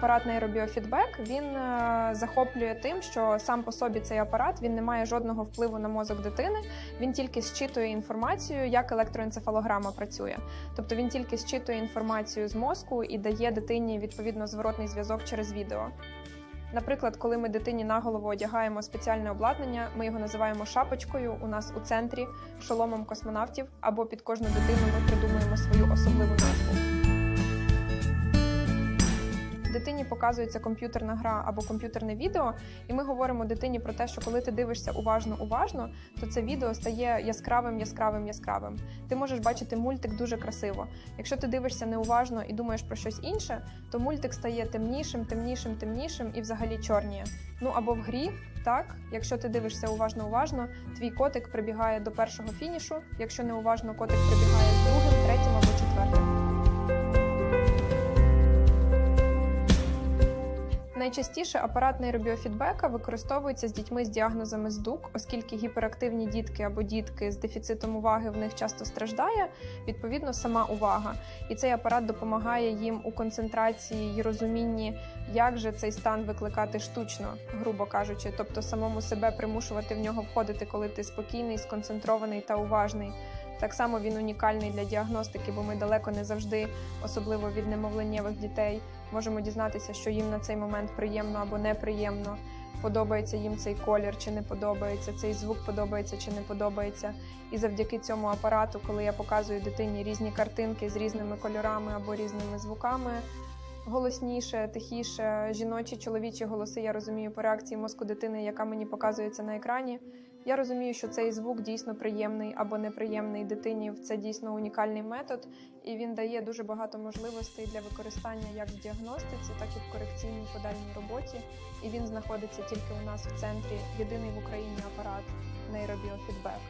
апарат нейробіофідбек він е, захоплює тим, що сам по собі цей апарат він не має жодного впливу на мозок дитини. Він тільки зчитує інформацію, як електроенцефалограма працює. Тобто він тільки зчитує інформацію з мозку і дає дитині відповідно зворотний зв'язок через відео. Наприклад, коли ми дитині на голову одягаємо спеціальне обладнання, ми його називаємо шапочкою. У нас у центрі шоломом космонавтів, або під кожну дитину ми придумуємо свою особливу назву. Дитині показується комп'ютерна гра або комп'ютерне відео, і ми говоримо дитині про те, що коли ти дивишся уважно уважно, то це відео стає яскравим, яскравим, яскравим. Ти можеш бачити мультик дуже красиво. Якщо ти дивишся неуважно і думаєш про щось інше, то мультик стає темнішим, темнішим, темнішим і взагалі чорніє. Ну або в грі, так, якщо ти дивишся уважно уважно, твій котик прибігає до першого фінішу. Якщо неуважно, котик прибігає з другим, третім або четвертим. Найчастіше апарат нейробіофідбека використовується з дітьми з діагнозами ЗДУК, оскільки гіперактивні дітки або дітки з дефіцитом уваги в них часто страждає, відповідно, сама увага. І цей апарат допомагає їм у концентрації і розумінні, як же цей стан викликати штучно, грубо кажучи, тобто самому себе примушувати в нього входити, коли ти спокійний, сконцентрований та уважний. Так само він унікальний для діагностики, бо ми далеко не завжди, особливо від немовленнєвих дітей, можемо дізнатися, що їм на цей момент приємно або неприємно, подобається їм цей колір чи не подобається, цей звук подобається чи не подобається. І завдяки цьому апарату, коли я показую дитині різні картинки з різними кольорами або різними звуками. Голосніше, тихіше, жіночі, чоловічі голоси я розумію по реакції мозку дитини, яка мені показується на екрані. Я розумію, що цей звук дійсно приємний або неприємний дитині. Це дійсно унікальний метод, і він дає дуже багато можливостей для використання як в діагностиці, так і в корекційній подальній роботі. І він знаходиться тільки у нас в центрі. Єдиний в Україні апарат нейробіофідбек.